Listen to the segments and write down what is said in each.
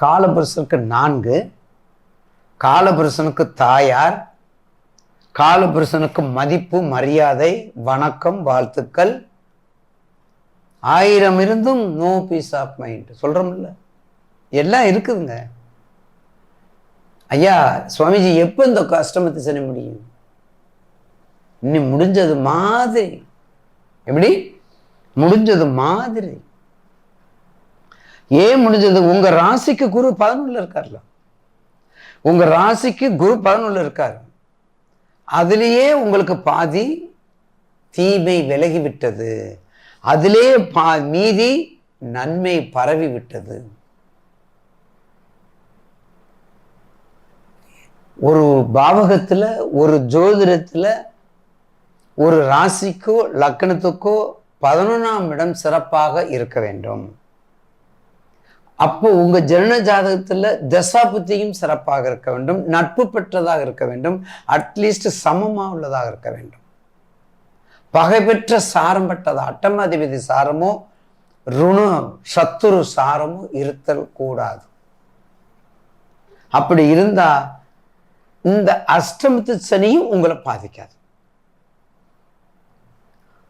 காலபுருஷனுக்கு நான்கு காலபுருஷனுக்கு தாயார் காலபுருஷனுக்கு மதிப்பு மரியாதை வணக்கம் வாழ்த்துக்கள். ஆயிரம் இருந்தும் நோ பீஸ் ஆஃப் மைண்ட் சொல்கிறோம்ல எல்லாம் இருக்குதுங்க. ஐயா சுவாமிஜி எப்போ இந்த கஷ்டமத்தை செய்ய முடியும்? இன்னும் முடிஞ்சது மாதிரி. எப்படி? முடிஞ்சது மாதிரி. ஏன் முடிஞ்சது? உங்க ராசிக்கு குரு பதினொன்னுல இருக்கார்ல. உங்க ராசிக்கு குரு பதினொன்னுல இருக்கார். அதுலேயே உங்களுக்கு பாதி தீமை விலகி விட்டது அதிலே பா மீதி நன்மை பரவி விட்டது ஒரு பாவகத்தில் ஒரு ஜோதிடத்தில் ஒரு ராசிக்கோ லக்கணத்துக்கோ பதினொன்றாம் இடம் சிறப்பாக இருக்க வேண்டும். அப்போ உங்க ஜனன ஜாதகத்துல தசாபுத்தியும் சிறப்பாக இருக்க வேண்டும் நட்பு பெற்றதாக இருக்க வேண்டும் அட்லீஸ்ட் சமமா உள்ளதாக இருக்க வேண்டும். பகை பெற்ற சாரம் பெற்றது அட்டமாதிபதி சாரமோ ருணு சத்துரு சாரமோ இருத்தல் கூடாது. அப்படி இருந்தா இந்த அஷ்டமத்து சனியும் உங்களை பாதிக்காது.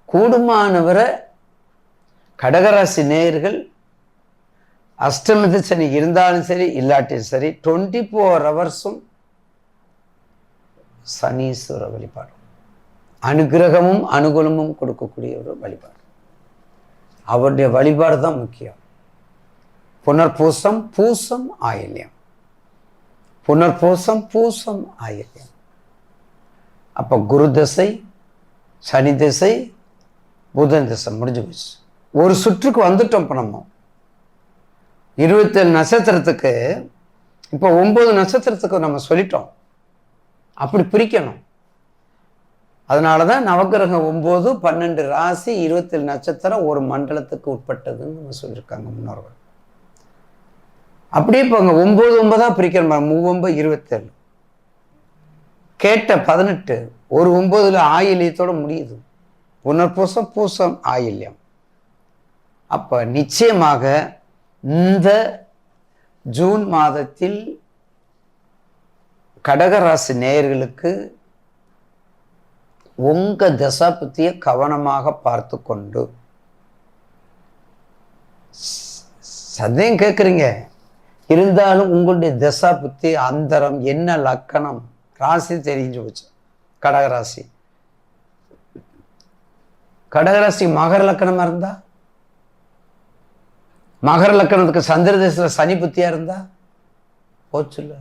கூடுமானவரை கடகராசி நேயர்கள் அஷ்டமத்து சனி இருந்தாலும் சரி இல்லாட்டியும் சரி டுவெண்ட்டி ஃபோர் ஹவர்ஸும் சனீஸ்வர வழிபாடு அனுகிரகமும் அனுகூலமும் கொடுக்கக்கூடிய ஒரு வழிபாடு. அவருடைய வழிபாடு தான் முக்கியம். புனர்பூசம் பூசம் ஆயில்யம். புனர்பூசம் பூசம் ஆயில்யம். அப்போ குரு தசை சனி திசை புதன் திசை முடிஞ்சு போச்சு. ஒரு சுற்றுக்கு வந்துட்டோம் இப்போ நம்ம. இருபத்தேழு நட்சத்திரத்துக்கு இப்போ ஒம்பது நட்சத்திரத்துக்கு நம்ம சொல்லிட்டோம். அப்படி பிரிக்கணும். அதனால தான் நவக்கிரகம் ஒம்பது பன்னெண்டு ராசி இருபத்தேழு நட்சத்திரம் ஒரு மண்டலத்துக்கு உட்பட்டதுன்னு நம்ம சொல்லியிருக்காங்க முன்னோர்கள். அப்படியே இப்போ அங்கே ஒம்பது ஒன்பதாக பிரிக்கிற மாதிரி மூவொம்பது இருபத்தேழு. கேட்ட பதினெட்டு ஒரு ஒம்பதில் ஆயில்யத்தோட முடியுது. புனர்பூசம் பூசம் ஆயில்யம். அப்போ நிச்சயமாக இந்த ஜூன் மாதத்தில் கடகராசி நேயர்களுக்கு உங்க தசாபத்தியை கவனமாக பார்த்து கொண்டு சந்தேகம் கேட்குறீங்க. இருந்தாலும் உங்களுடைய தசா புத்தி அந்தரம் என்ன லக்கணம் ராசி தெரிஞ்சு போச்சு. கடகராசி. கடகராசி மகர லக்கணமாக இருந்தால் மகர லக்கணத்துக்கு சந்திர தேசத்துல சனி புத்தியா இருந்தா? போச்சுல்ல.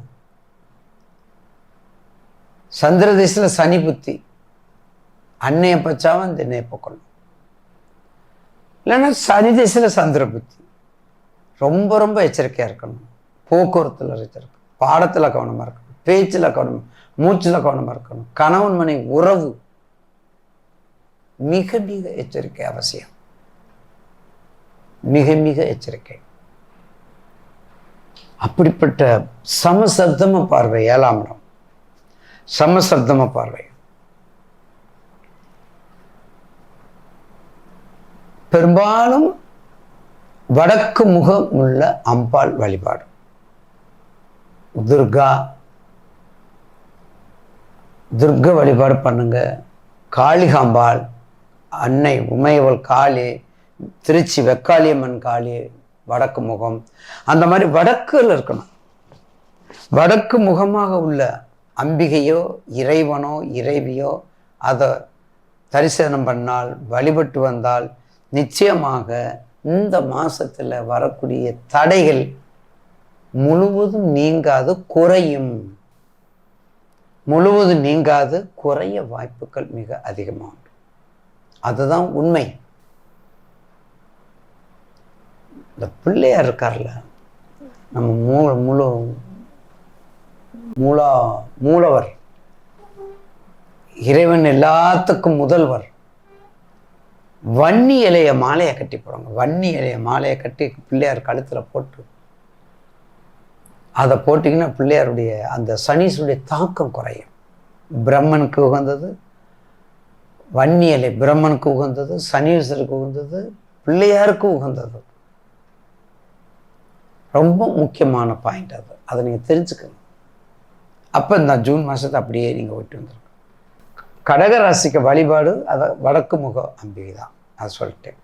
சந்திர தேசத்துல சனி புத்தி. அன்னைய பச்சாவும் திண்ணைய போக்கணும் இல்லைன்னா சனி தேசத்துல சந்திர புத்தி. ரொம்ப ரொம்ப எச்சரிக்கையா இருக்கணும். போக்குவரத்துல எச்சரிக்கணும் பாடத்துல கவனமா இருக்கணும். பேச்சுல கவனம் மூச்சுல கவனமா இருக்கணும். கணவன் மனை உறவு மிக மிக எச்சரிக்கை அவசியம். மிக மிக எச்சரிக்கை. அப்படிப்பட்ட சமசப்தம பார்வை ஏழாம் இடம். சமசப்தம பார்வை. பெரும்பாலும் வடக்கு முகம் உள்ள அம்பாள் வழிபாடு. துர்கா துர்க வழிபாடு பண்ணுங்க. காளிகாம்பாள் அன்னை உமையவள் காளி திருச்சி வெக்காளியம்மன் காளி வடக்கு முகம். அந்த மாதிரி வடக்குல இருக்கணும். வடக்கு முகமாக உள்ள அம்பிகையோ இறைவனோ இறைவியோ அதை தரிசனம் பண்ணால் வழிபட்டு வந்தால் நிச்சயமாக இந்த மாதத்தில் வரக்கூடிய தடைகள் முழுவதும் நீங்காது குறையும். முழுவதும் நீங்காது குறைய வாய்ப்புகள் மிக அதிகமாக உண்டு அதுதான் உண்மை. இந்த பிள்ளையார் இருக்கார்ல நம்ம மூ முழு மூலா மூலவர். இறைவன் எல்லாத்துக்கும் முதல்வர். வன்னி இலைய மாலையை கட்டி போடுவாங்க. வன்னி இலைய மாலையை கட்டி பிள்ளையார் கழுத்தில் போட்டு அதை போட்டிங்கன்னா பிள்ளையாருடைய அந்த சனீசுடைய தாக்கம் குறையும். பிரம்மனுக்கு உகந்தது வன்னி இலை பிரம்மனுக்கு உகந்தது சனீஸ்வருக்கு உகந்தது பிள்ளையாருக்கு உகந்தது. ரொம்ப முக்கியமான பாயிண்ட் அது. அதை நீங்கள் தெரிஞ்சுக்கணும். அப்போ இந்த ஜூன் மாதத்தை அப்படியே நீங்கள் விட்டு வந்துருக்கோம் கடக ராசிக்கு வழிபாடு அதை வடக்கு முக அம்பிகை தான். நான் சொல்லிட்டேன்.